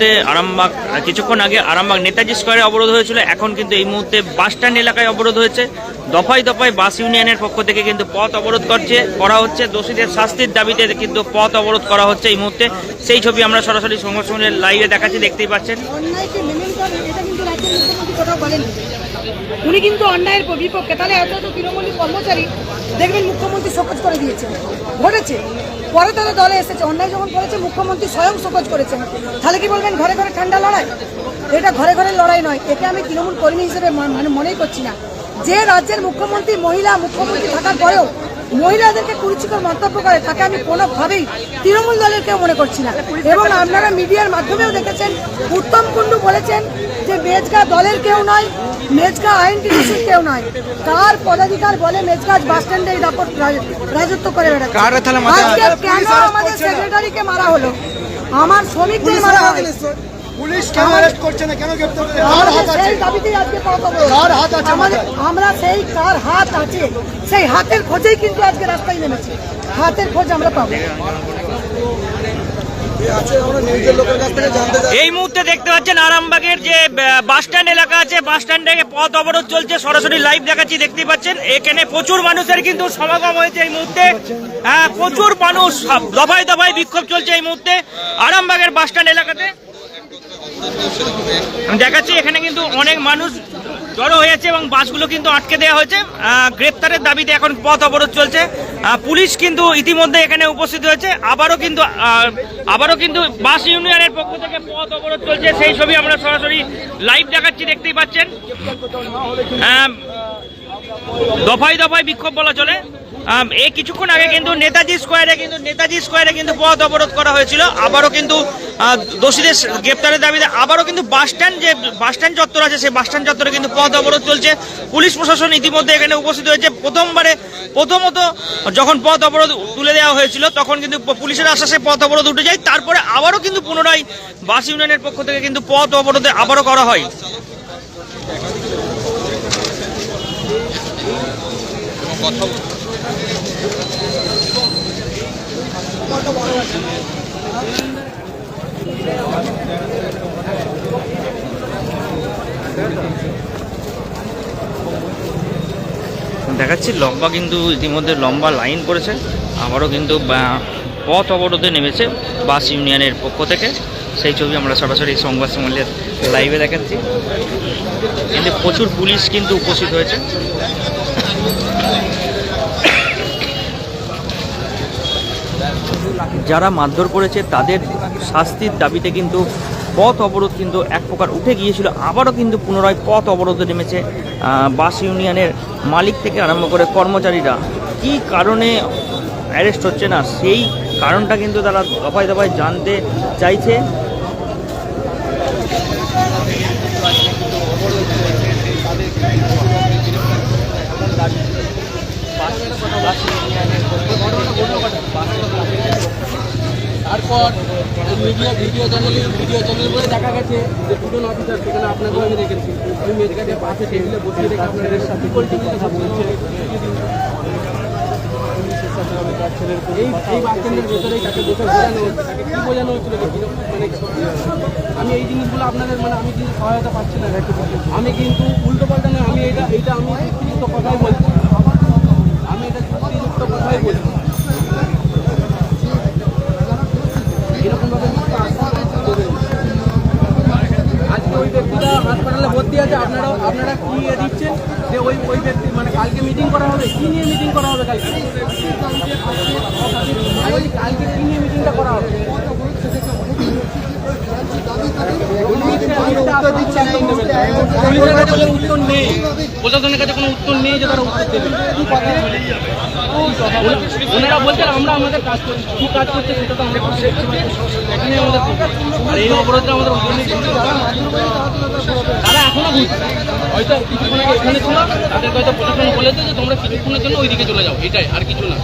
মুহূর্তে আরামবাগ কিছুক্ষণ আগে আরামবাগ নেতাজি স্কোয়ারে অবরোধ হয়েছিল। এখন কিন্তু এই মুহূর্তে বাস স্ট্যান্ড এলাকায় অবরোধ হয়েছে। দফায় দফায় বাস ইউনিয়নের পক্ষ থেকে কিন্তু পথ অবরোধ করছে, করা হচ্ছে। দোষীদের শাস্তির দাবিতে কিন্তু পথ অবরোধ করা হচ্ছে এই মুহূর্তে। সেই ছবি আমরা সরাসরি সম্মেলনের লাইভে দেখাচ্ছি, দেখতেই পাচ্ছেন। উনি কিন্তু অন্যায়ের বিপক্ষে, তাহলে এত কর্মচারী দেখবেন মুখ্যমন্ত্রী শোকজ করে দিয়েছে ঘটেছে। পরে তারা দলে এসেছে। অন্যায় যখন করেছে, মুখ্যমন্ত্রী স্বয়ং শোকজ করেছেন। তাহলে কি বলবেন, ঘরে ঘরে ঠান্ডা লড়াই? এটা ঘরে ঘরে লড়াই নয়। এটা আমি তৃণমূল কর্মী হিসেবে মানে মনেই করছি না। যে রাজ্যের মুখ্যমন্ত্রী, মহিলা, মুখ্যমন্ত্রী থাকার পরেও মহিলাদেরকে কুরুচিকর মন্তব্য করে তাকে আমি কোনোভাবেই তৃণমূল দলের কেউ মনে করছি না। এবং আপনারা মিডিয়ার মাধ্যমেও দেখেছেন উত্তম কুণ্ডু বলেছেন যে মেজগা দলের কেউ নয় মেজগা আইনটিসির কেউ নয়। কার পদাধিকার বলে মেজগাছ বাস স্ট্যান্ডে এই দাপট রাজত্ব করে বেড়াচ্ছে। কার তাহলে মাথায় আজকে কেন আমাদের সেক্রেটারিকে মারা হলো? আমার শ্রমিকদের মারা হয়। পুলিশ কেন অ্যারেস্ট করছে না? কেন গ্রেপ্তার করছে? কার হাত আছে? সেই দাবিতেই আজকে পথ কার হাত আছে আমাদের- আমরা সেই কার হাত আছে সেই হাতের খোঁজেই কিন্তু আজকে রাস্তায় নেমেছি। হাতের খোঁজ আমরা পাবো। এই মুহূর্তে দেখতে পাচ্ছেন আরামবাগের যে বাস স্ট্যান্ড এলাকা আছে বাস স্ট্যান্ডে পথ অবরোধ চলছে সরাসরি লাইভ দেখাচ্ছি দেখতে পাচ্ছেন। এখানে প্রচুর মানুষের কিন্তু সমাগম হয়েছে এই মুহূর্তে। হ্যাঁ প্রচুর মানুষ সব দফায় দফায় বিক্ষোভ চলছে এই মুহূর্তে আরামবাগের বাস স্ট্যান্ড এলাকাতে। আমি দেখাচ্ছি, এখানে কিন্তু অনেক মানুষ জড়ো হয়েছে এবং বাসগুলো কিন্তু আটকে দেওয়া হয়েছে। গ্রেপ্তারের দাবিতে এখন পথ অবরোধ চলছে। পুলিশ কিন্তু ইতিমধ্যে এখানে উপস্থিত হয়েছে। আবারও কিন্তু আবারও কিন্তু বাস ইউনিয়নের পক্ষ থেকে পথ অবরোধ চলছে। সেই ছবি আমরা সরাসরি লাইভ দেখাচ্ছি, দেখতেই পাচ্ছেন। দফায় দফায় বিক্ষোভ বলা চলে। এই কিছুক্ষণ আগে কিন্তু নেতাজি স্কোয়ারে কিন্তু, নেতাজি স্কোয়ারে কিন্তু পথ অবরোধ করা হয়েছিল। আবারও কিন্তু দোষীদের গ্রেপ্তারের দাবিতে আবারও কিন্তু বাস স্ট্যান্ড যে, বাস স্ট্যান্ড চত্বর আছে, সেই বাস স্ট্যান্ড চত্বরে কিন্তু পথ অবরোধ চলছে। পুলিশ প্রশাসন ইতিমধ্যে এখানে উপস্থিত হয়েছে। প্রথমবারে, প্রথমত যখন পথ অবরোধ তুলে দেওয়া হয়েছিল, তখন কিন্তু পুলিশের আশ্বাসে পথ অবরোধ উঠে যায়। তারপরে আবারও কিন্তু পুনরায় বাস ইউনিয়নের পক্ষ থেকে কিন্তু পথ অবরোধে আবারও করা হয়। দেখাচ্ছি, লম্বা কিন্তু ইতিমধ্যে লম্বা লাইন করেছে আবারও কিন্তু পথ অবরোধে নেমেছে বাস ইউনিয়নের পক্ষ থেকে। সেই ছবি আমরা সরাসরি সংবাদ সম্মেলনের লাইভে দেখাচ্ছি। কিন্তু প্রচুর পুলিশ কিন্তু উপস্থিত হয়েছে। যারা মারধর করেছে, তাদের শাস্তির দাবিতে কিন্তু পথ অবরোধ কিন্তু এক প্রকার উঠে গিয়েছিল। আবারও কিন্তু পুনরায় পথ অবরোধে নেমেছে বাস ইউনিয়নের মালিক থেকে আরম্ভ করে কর্মচারীরা। কি কারণে অ্যারেস্ট হচ্ছে না? সেই কারণটা কিন্তু তারা দফায় দফায় জানতে চাইছে। তারপর মিডিয়া ভিডিও চ্যানেলে ভিডিও চ্যানেল বলে দেখা গেছে যে দুজন অফিসার সেখানে আপনাকেও আমি রেখেছি ওই মেজগাটে পাশে টেবিলে বসিয়ে রেখে আপনাদের সাথে পলিটিক্যাল কথা এই এই বাচ্চাদের ভেতরেই তাকে বসে বোঝানো হচ্ছে। তাকে কী বোঝানো হচ্ছিল মানে আমি এই জিনিসগুলো আপনাদের মানে আমি কিন্তু সহায়তা পাচ্ছি না। আমি কিন্তু উল্টো পাল্টা নয়, আমি এটা এটা আমি কথাই বলছি। আমি এটা যুক্তিযুক্ত কথাই বলছি। আজকে হাসপাতালে ভর্তি আছে আপনারাও আপনারা কি ইয়ে দিচ্ছেন? যে ওই ওই ব্যক্তি মানে কালকে মিটিং করা হবে? কি নিয়ে মিটিং করা হবে কালকে? কালকে কি নিয়ে মিটিংটা করা হবে? পুলিশের কাছে কোনো উত্তর নেই। প্রশাসনের কাছে কোনো উত্তর নেই যে তারা উত্তর দেবে। ওনারা বলছেন আমরা আমাদের কাজ করছি কাজ করছে সেটা তো আমরা এখানে আমাদের এই আমাদের তারা এখনও হয়তো কিছুক্ষণ এখানে ছিল, তাদেরকে হয়তো প্রশাসন বলেছে যে তোমরা কিছুক্ষণের জন্য ওইদিকে চলে যাও। এটাই, আর কিছু না।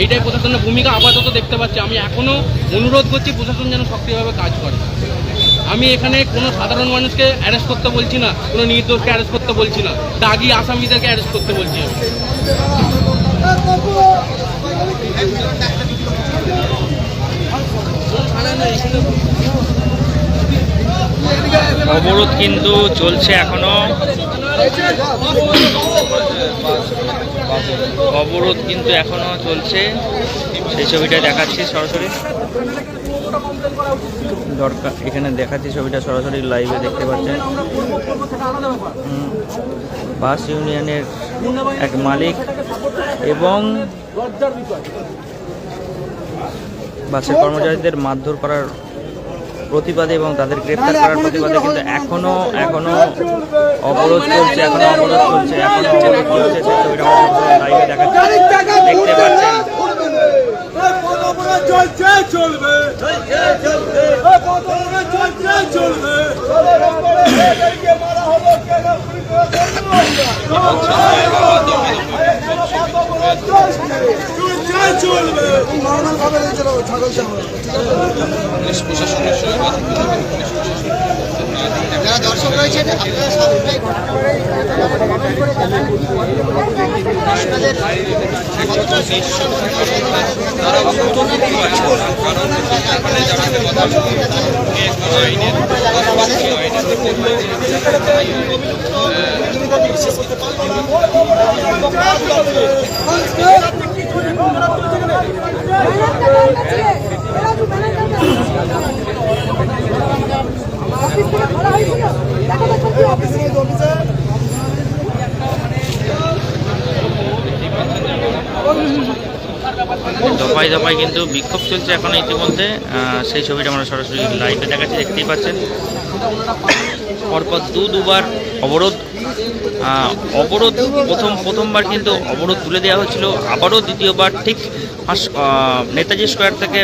এইটাই প্রশাসনের ভূমিকা, আপাতত দেখতে পাচ্ছি। আমি এখনও অনুরোধ করছি, প্রশাসন যেন সক্রিয়ভাবে কাজ করে। আমি এখানে কোনো সাধারণ মানুষকে অ্যারেস্ট করতে বলছি না, কোনো নির্দোষকে অ্যারেস্ট করতে বলছি না। দাগি আসামিদেরকে অ্যারেস্ট করতে বলছি আমি কোনো থানা নেই, এখানে অবরোধ কিন্তু চলছে এখনও। অবরোধ কিন্তু এখনও চলছে। সেই ছবিটা দেখাচ্ছি সরাসরি। দরকার, এখানে দেখাচ্ছি ছবিটা সরাসরি লাইভে দেখতে পাচ্ছেন। বাস ইউনিয়নের এক মালিক এবং বাসের কর্মচারীদের মারধর করার প্রতিবাদে এবং তাদের গ্রেপ্তার করার প্রতিবাদে কিন্তু এখনও এখনও অবরোধ চলছে এখনও অবরোধ চলছে এখনও অবরোধ চলছে সেই ছবিটা আমরা লাইভে দেখাচ্ছি দেখতে পাচ্ছেন চলছে চলবে চলছে চলবে চলবে নর্মাল ভাবে চলো ছাগল যারা দর্শক রয়েছেন আপনারা সবটাই অফিস থেকে খোলা হয়েছিল দেখো তো ছবি অফিসে দফায় দফায় কিন্তু বিক্ষোভ চলছে এখন ইতিমধ্যে। সেই ছবিটা আমরা সরাসরি লাইভে দেখাচ্ছি, দেখতেই পাচ্ছেন। পরপর দু দুবার অবরোধ অবরোধ, প্রথম প্রথমবার কিন্তু অবরোধ তুলে দেওয়া হয়েছিল। আবারও দ্বিতীয়বার ঠিক নেতাজি স্কোয়ার থেকে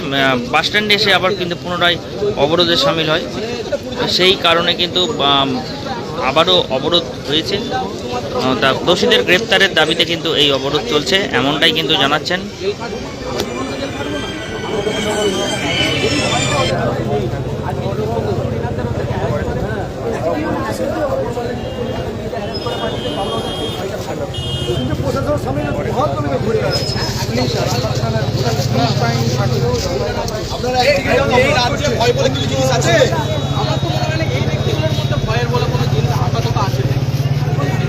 বাস স্ট্যান্ডে এসে আবার কিন্তু পুনরায় অবরোধে সামিল হয়। সেই কারণে কিন্তু আবারও অবরোধ হয়েছে। তা দোষীদের গ্রেপ্তারের দাবিতে কিন্তু এই অবরোধ চলছে। এমনটাই কিন্তু জানাচ্ছেন। আমার তো মনে হয় এই ব্যক্তিগুলোর মধ্যে ভয়ের বলে কোনো জিনিস আপাতত আসে না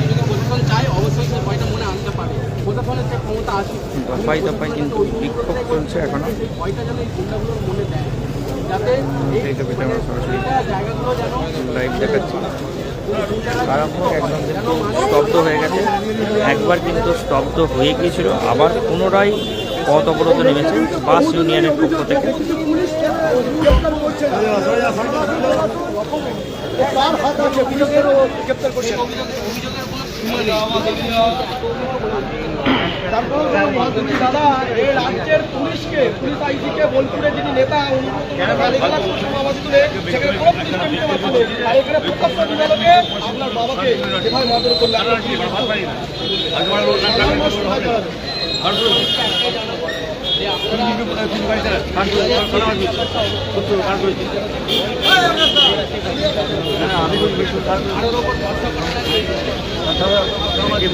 যদি প্রশাসন চায় অবশ্যই সেই ভয়টা মনে আনতে পারে প্রশাসনের যে ক্ষমতা আছে দফায় দফায় কিন্তু বিক্ষোভ চলছে ভয়টা যেন এই গুন্ডাগুলোর মনে দেয় যাতে জায়গাগুলো যেন লাইভ দেখাচ্ছি। কারামপুর একদম কিন্তু স্তব্ধ হয়ে গেছে। একবার কিন্তু স্তব্ধ হয়ে গিয়েছিল, আবার পুনরায় পথ অবরোধ নেমেছে বাস ইউনিয়নের পক্ষ থেকে। গ্রেপ্তার করছে তারপরে বলছি, দাদা এই রাজ্যের পুলিশকে পুলিশ আইজিকে বোলপুরে যিনি নেতা উনি সমাবেশ তুলে সেখানে কোনো আর এখানে প্রকাশ্য আপনার বাবাকে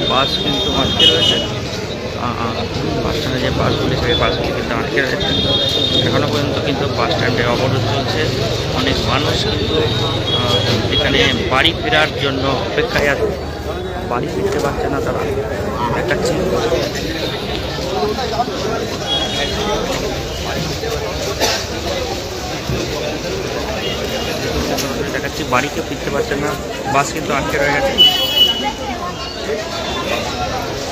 বাস কিন্তু আটকে রয়েছে বাস স্ট্যান্ডে যে বাসগুলি সেই বাসগুলি কিন্তু আটকে রয়েছে। এখনও পর্যন্ত কিন্তু বাস স্ট্যান্ডে অবরোধ চলছে। অনেক মানুষ কিন্তু এখানে বাড়ি ফেরার জন্য অপেক্ষায় আছে। বাড়ি ফিরতে পারছে না তারা। দেখাচ্ছি। দেখাচ্ছি, বাড়িতে ফিরতে পারছে না। বাস কিন্তু আটকে রয়ে গেছে।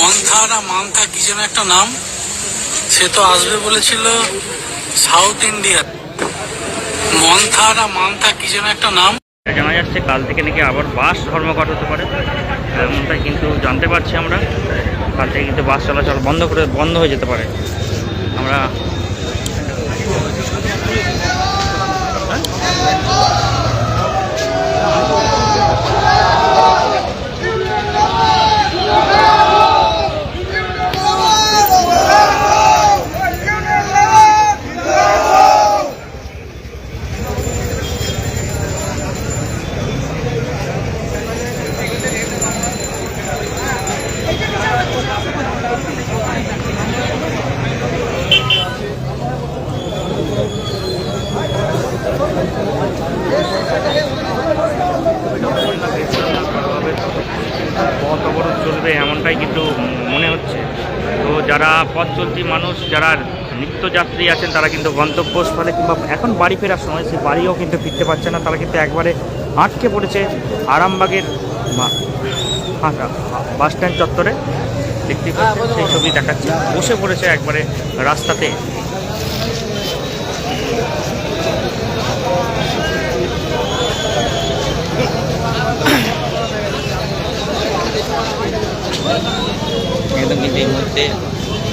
মন্থা না মান্থা কি যেন একটা নাম? সে তো আসবে বলেছিল সাউথ ইন্ডিয়া। মন্থা না মান্থা কি যেন একটা নাম? জানা যাচ্ছে কাল থেকে নাকি আবার বাস ধর্মঘট হতে পারে এমনটাই কিন্তু জানতে পারছি আমরা। কাল থেকে কিন্তু বাস চলাচল বন্ধ করে, বন্ধ হয়ে যেতে পারে। আমরা এমনটাই কিন্তু মনে হচ্ছে। তো যারা পথ চলতি মানুষ, যারা নিত্যযাত্রী আছেন, তারা কিন্তু গন্তব্যস্থলে কিংবা এখন বাড়ি ফেরার সময় সে বাড়িও কিন্তু ফিরতে পারছে না। তারা কিন্তু একবারে আটকে পড়েছে আরামবাগের বাস স্ট্যান্ড চত্বরে। দেখতে পাচ্ছেন, সেই ছবি দেখাচ্ছে। বসে পড়েছে একবারে রাস্তাতে। একদম কিন্তু এই মুহূর্তে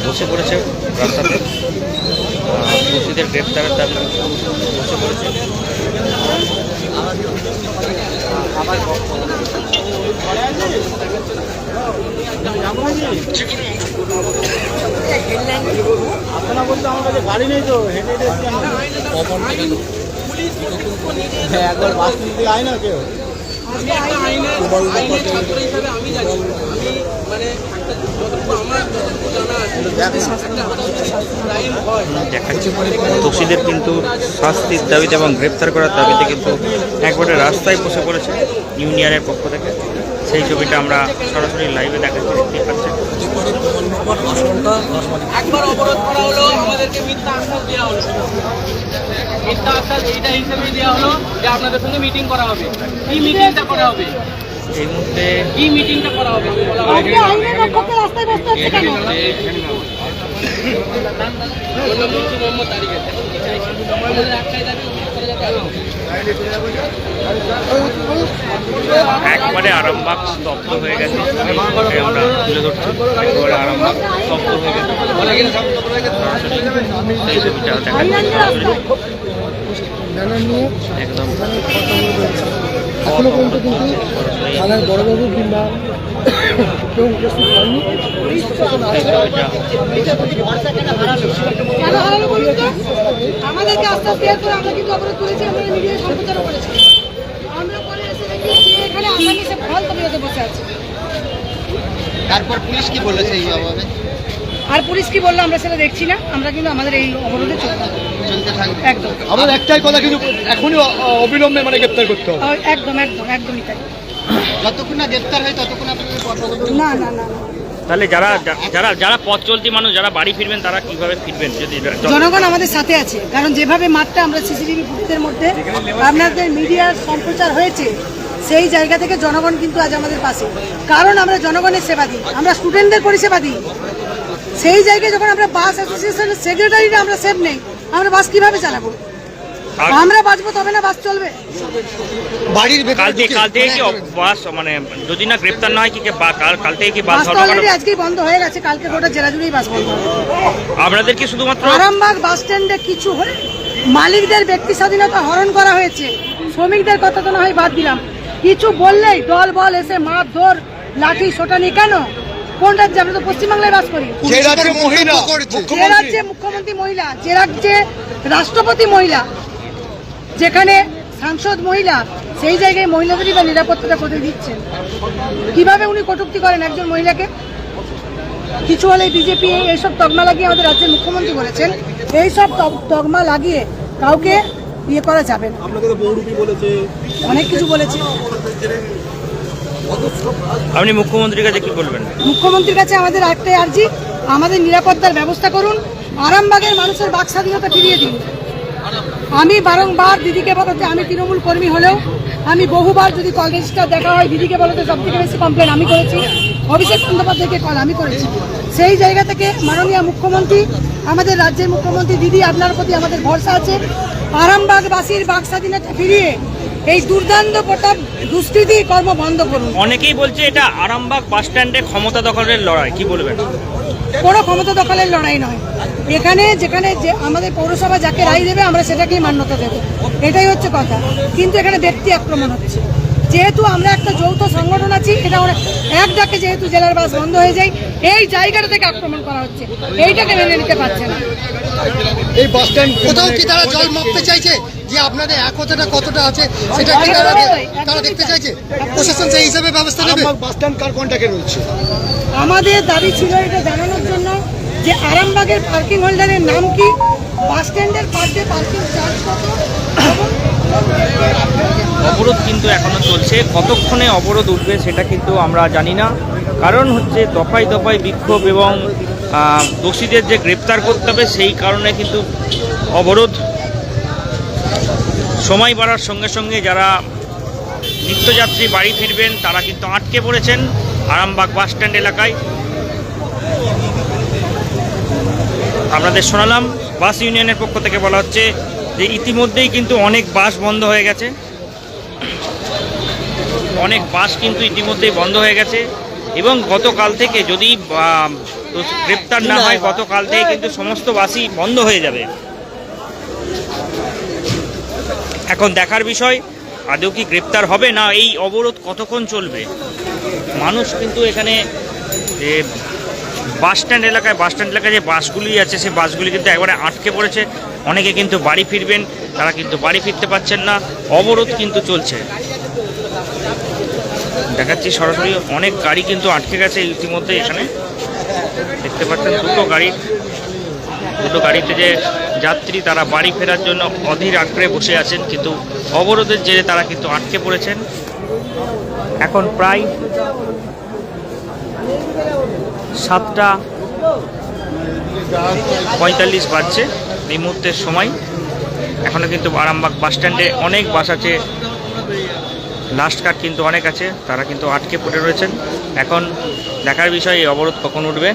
বসে পড়েছে রাস্তাতে। দোষীদের গ্রেপ্তারের দাবি বসে পড়েছে। দেখাচ্ছে দোষীদের কিন্তু শাস্তির দাবিতে এবং গ্রেপ্তার করার দাবিতে কিন্তু একবারে রাস্তায় বসে পড়েছে ইউনিয়নের পক্ষ থেকে। সেই ছবিটা আমরা সরাসরি লাইভে দেখাচ্ছি দেখতে পাচ্ছেন। একবার অবরোধ করা হলো আমাদেরকে মিথ্যা আশ্বাস দেওয়া হলো। মিথ্যা আশ্বাস এইটা হিসেবে দেওয়া হলো যে আপনাদের সঙ্গে মিটিং করা হবে। কি মিটিংটা করা হবে? এই মুহূর্তে কি মিটিংটা করা হবে? একবারে আরামবাগ স্তব্ধ হয়ে গেছে। আমরা তুলে ধরছি। একবারে আরামবাগ স্তব্ধ হয়ে গেছে। সেই ছবিটা দেখাচ্ছি একদম। এখনও পর্যন্ত কিন্তু থানার বড়বাবু কিংবা কেউ উপস্থিত হয়নি। সেই ছবিটা কেন হারালো বলুন তো? আমাদেরকে আস্তে আস্তে এর আমরা কিন্তু অবরোধ তুলেছি আমরা মিডিয়ায় সম্প্রচারও করেছি। আমরা পরে এসে দেখি এখানে আসামি সে ফল তবিয়তে বসে আছে। তারপর পুলিশ কি বলেছে এই অভাবে? আর পুলিশ কি বলল আমরা সেটা দেখছি না আমরা কিন্তু আমাদের এই অবরোধে চলতে থাকব। একদম। আমার একটাই কথা কিন্তু এখনই অবিলম্বে মানে গ্রেপ্তার করতে হবে। একদম একদম একদমই তাই। যতক্ষণ না গ্রেপ্তার হয় ততক্ষণ না না না না। তাহলে যারা যারা যারা পথ চলতি মানুষ যারা বাড়ি ফিরবেন তারা কীভাবে ফিরবেন যদি জনগণ আমাদের সাথে আছে কারণ যেভাবে মাঠটা আমরা সিসিটিভি ফুটেজের মধ্যে আপনাদের মিডিয়ার সম্প্রচার হয়েছে সেই জায়গা থেকে জনগণ কিন্তু আজ আমাদের পাশে। কারণ আমরা জনগণের সেবা দিই আমরা স্টুডেন্টদের পরিষেবা দিই। সেই জায়গায় যখন আমরা বাস অ্যাসোসিয়েশনের সেক্রেটারিরা আমরা সেফ নেই আমরা বাস কীভাবে চালাবো? আমরা বাঁচবো তবে না বাস চলবে। বাড়ির কাল থেকে কাল থেকে কি বাস মানে যদি না গ্রেপ্তার না হয় কি কাল কাল থেকে কি বাস অলরেডি আজকেই বন্ধ হয়ে গেছে কালকে গোটা জেলা জুড়েই বাস বন্ধ আপনাদের কি শুধুমাত্র আরামবাগ বাস স্ট্যান্ডে কিছু হলে মালিকদের ব্যক্তি স্বাধীনতা হরণ করা হয়েছে। শ্রমিকদের কথা তো না হয় বাদ দিলাম। কিছু বললেই দল বল এসে মার ধর লাঠি সোটানি কেন? কোন রাজ্যে? আমরা তো পশ্চিমবাংলায় বাস করি। রাজ্যে মহিলা। যে রাজ্যে মুখ্যমন্ত্রী মহিলা যে রাজ্যে রাষ্ট্রপতি মহিলা যেখানে সাংসদ মহিলা সেই জায়গায় মহিলাদেরই বা নিরাপত্তাটা কোথায় দিচ্ছেন? কীভাবে উনি কটূক্তি করেন একজন মহিলাকে? কিছু হলে বিজেপি এইসব তকমা লাগিয়ে আমাদের রাজ্যের মুখ্যমন্ত্রী বলেছেন এইসব তকমা লাগিয়ে কাউকে ইয়ে করা যাবে না। আপনাকে তো বৌরূপী বলেছে? অনেক কিছু বলেছে। আপনি মুখ্যমন্ত্রীর কাছে কি বলবেন? মুখ্যমন্ত্রীর কাছে আমাদের একটাই আর্জি আমাদের নিরাপত্তার ব্যবস্থা করুন আরামবাগের মানুষের বাক স্বাধীনতা ফিরিয়ে দিন। আমি বারংবার দিদিকে বলতে আমি তৃণমূল কর্মী হলেও আমি বহুবার যদি কল রেজিস্টার দেখা হয়, দিদিকে বলতে সব থেকে বেশি কমপ্লেন আমি করেছি। অভিষেক বন্দ্যোপাধ্যায়কে কল আমি করেছি। সেই জায়গা থেকে মাননীয় মুখ্যমন্ত্রী, আমাদের রাজ্যের মুখ্যমন্ত্রী দিদি, আপনার প্রতি আমাদের ভরসা আছে। আরামবাগবাসীর বাক স্বাধীনতা ফিরিয়ে এই দুর্দান্ত প্রতাপ দুষ্কৃতি কর্ম বন্ধ করুন। অনেকেই বলছে এটা আরামবাগ বাস স্ট্যান্ডে ক্ষমতা দখলের লড়াই, কি বলবেন? কোনো ক্ষমতা দখলের লড়াই নয়। এখানে যেখানে যে আমাদের পৌরসভা যাকে রায় দেবে আমরা সেটাকেই মান্যতা দেব। এটাই হচ্ছে কথা। কিন্তু এখানে ব্যক্তি আক্রমণ হচ্ছে। যেহেতু আমরা একটা যৌথ সংগঠন আছি এটা ওরা এক ডাকে যেহেতু জেলার বাস বন্ধ হয়ে যায় এই জায়গাটা থেকে আক্রমণ করা হচ্ছে। এইটাকে মেনে নিতে পারছে না। এই বাস স্ট্যান্ড কোথাও কি তারা জল মাপতে চাইছে? যে আপনাদের একতাটা কতটা আছে সেটা কি তারা তারা দেখতে চাইছে? প্রশাসন সেই হিসাবে ব্যবস্থা নেবে? বাস স্ট্যান্ড কার কন্ট্যাক্টে রয়েছে? আমাদের দাবি ছিল এটা জানানোর জন্য যে আরামবাগের পার্কিং হোল্ডারের নাম কি? বাস স্ট্যান্ডের পার ডে পার্কিং চার্জ কত? অবরোধ কিন্তু এখনও চলছে। কতক্ষণে অবরোধ উঠবে সেটা কিন্তু আমরা জানি না। কারণ হচ্ছে দফায় দফায় বিক্ষোভ এবং দোষীদের যে গ্রেপ্তার করতে হবে সেই কারণে কিন্তু অবরোধ সময় বাড়ার সঙ্গে সঙ্গে যারা নিত্যযাত্রী বাড়ি ফিরবেন তারা কিন্তু আটকে পড়েছেন আরামবাগ বাস স্ট্যান্ড এলাকায়। আপনাদের শোনালাম বাস ইউনিয়নের পক্ষ থেকে বলা হচ্ছে যে ইতিমধ্যেই কিন্তু অনেক বাস বন্ধ হয়ে গেছে। অনেক বাস কিন্তু ইতিমধ্যেই বন্ধ হয়ে গেছে এবং গতকাল থেকে যদি গ্রেপ্তার না হয় গতকাল থেকে কিন্তু সমস্ত বাসই বন্ধ হয়ে যাবে। এখন দেখার বিষয়, আদৌ কি গ্রেপ্তার হবে না? এই অবরোধ কতক্ষণ চলবে? মানুষ কিন্তু এখানে, যে বাস স্ট্যান্ড এলাকায়, বাস স্ট্যান্ড এলাকায় যে বাসগুলি আছে, সেই বাসগুলি কিন্তু একবারে আটকে পড়েছে। অনেকে কিন্তু বাড়ি ফিরবেন, তারা কিন্তু বাড়ি ফিরতে পারছেন না। অবরোধ কিন্তু চলছে। দেখাচ্ছি সরাসরি, অনেক গাড়ি কিন্তু আটকে গেছে ইতিমধ্যে এখানে। দেখতে পাচ্ছেন দুটো গাড়ি। দুটো গাড়িতে যে যাত্রী তারা বাড়ি ফেরার জন্য অধীর আগ্রহে বসে আছেন, কিন্তু অবরোধের জেরে তারা কিন্তু আটকে পড়েছেন। এখন প্রায় সাতটা পঁয়তাল্লিশ বাজছে এই মুহূর্তের সময়। এখনও কিন্তু আরামবাগ বাস স্ট্যান্ডে অনেক বাস আছে। লাস্ট কার্ড কিন্তু অনেক আছে, তারা কিন্তু আটকে পড়ে রয়েছেন। এখন দেখার বিষয়, এই অবরোধ কখন উঠবে?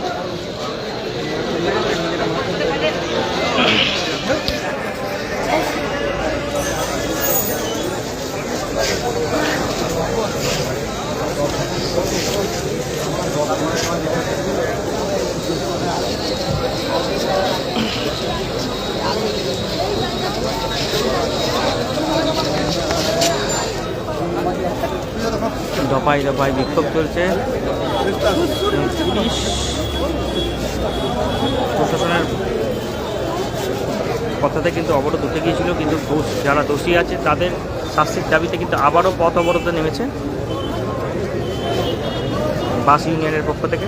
দফায় দফায় বিক্ষোভ চলছে। পুলিশ প্রশাসনের কথাতে কিন্তু অবরোধ উঠে গিয়েছিল, কিন্তু দোষ, যারা দোষী আছে তাদের শাস্তির দাবিতে কিন্তু আবারও পথ অবরোধে নেমেছে। বাস ইউনিয়নের পক্ষ থেকে।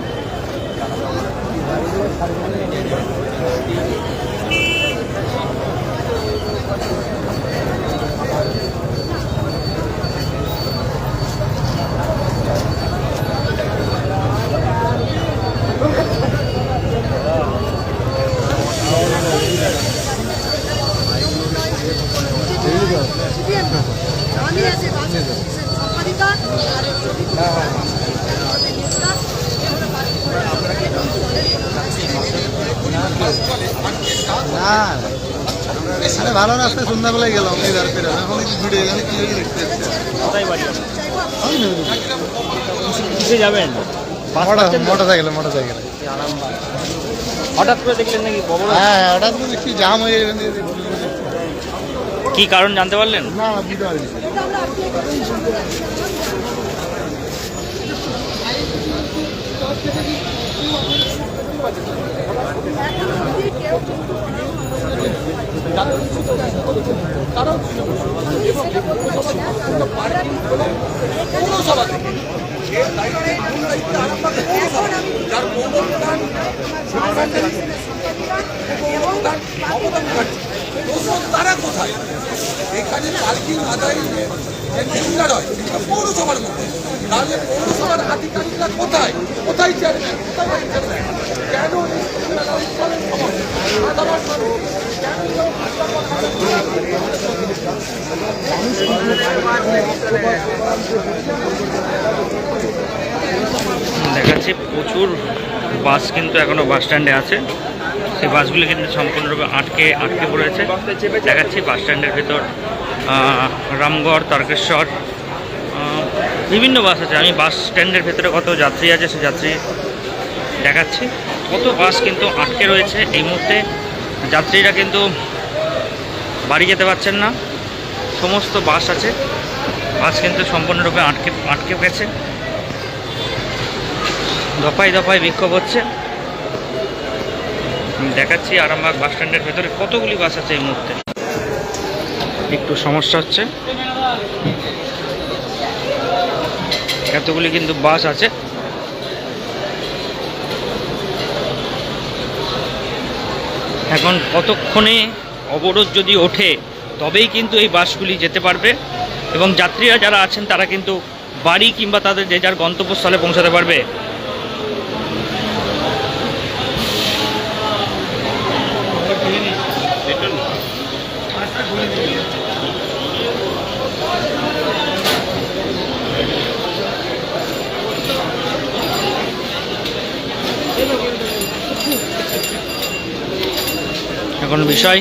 আমাদের আছে সম্পাদিকা আর না আরে ভালো রাস্তায় সন্ধ্যাবেলায় গেলাম ফেরা এখন একটু ঘুরে এখানে কি দেখতে যাবেন? হঠাৎ করে দেখলেন নাকি হ্যাঁ হঠাৎ করে দেখছি জাম হয়ে কি কারণ জানতে পারলেন? না না বুঝতে পারিনি তারা কোথায় এখানে পার্কিং আদায় যে নির্ণয় হয় এটা পৌরসভার মধ্যে তাহলে পৌরসভার আধিকারিকরা কোথায় কোথায় চেয়ারম্যান কোথায় ভাইস চেয়ারম্যান কেন এই সন্ধ্যাবেলা উৎসবের সময় সাধারণ মানুষ কেন এরকম দেখাচ্ছে, প্রচুর বাস কিন্তু এখনও বাস স্ট্যান্ডে আছে। সেই বাসগুলি কিন্তু সম্পূর্ণরূপে আটকে আটকে পড়েছে। দেখাচ্ছি বাস স্ট্যান্ডের ভেতর রামগড়, তারকেশ্বর বিভিন্ন বাস আছে। আমি বাস স্ট্যান্ডের ভেতরে কত যাত্রী আছে সে যাত্রী দেখাচ্ছি। কত বাস কিন্তু আটকে রয়েছে এই মুহূর্তে? যাত্রীরা কিন্তু বাড়ি যেতে পারছেন না। সমস্ত বাস আছে। বাস কিন্তু সম্পূর্ণরূপে আটকে আটকে গেছে। দফায় দফায় বিক্ষোভ হচ্ছে। দেখাচ্ছি আরামবাগ বাস স্ট্যান্ডের ভেতরে কতগুলি বাস আছে এই মুহূর্তে। একটু সমস্যা হচ্ছে। এতগুলি কিন্তু বাস আছে। এখন কতক্ষণে অবরোধ যদি ওঠে তবেই কিন্তু এই বাসগুলি যেতে পারবে এবং যাত্রীরা যারা আছেন তারা কিন্তু বাড়ি কিংবা তাদের যে যার গন্তব্যস্থলে পৌঁছাতে পারবে। এখন বিষয়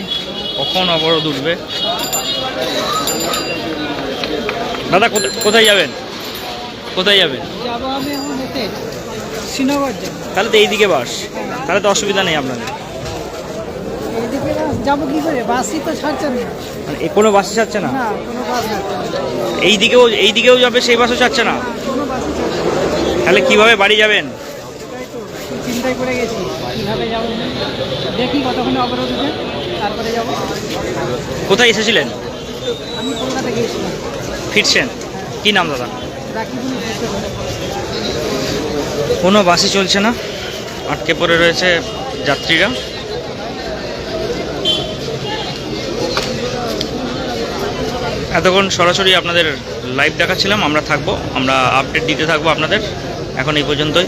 কখন অবরোধ উঠবে? দাদা কোথা- কোথায় যাবেন? কোথায় যাবেন? তাহলে তো এইদিকে বাস। তাহলে তো অসুবিধা নেই আপনাদের। যাব কি করে? বাসই তো মানে ছাড়ছে না? না কোনো বাস ছাড়ছে না। এই দিকেও এই দিকেও যাবে সেই বাসও ছাড়ছে না? তাহলে কীভাবে বাড়ি যাবেন? চিন্তায় পড়ে গেছি কীভাবে যাব? দেখি কতক্ষণে অবরোধ তারপরে যাব। কোথায় এসেছিলেন? আমি কলকাতা গিয়েছিলাম ফিরছেন? কি নাম দাদা? কোনো বাসই চলছে না? আটকে পড়ে রয়েছে যাত্রীরা। এতক্ষণ সরাসরি আপনাদের লাইভ দেখাচ্ছিলাম আমরা থাকব আমরা আপডেট দিতে থাকব আপনাদের। এখন এই পর্যন্তই।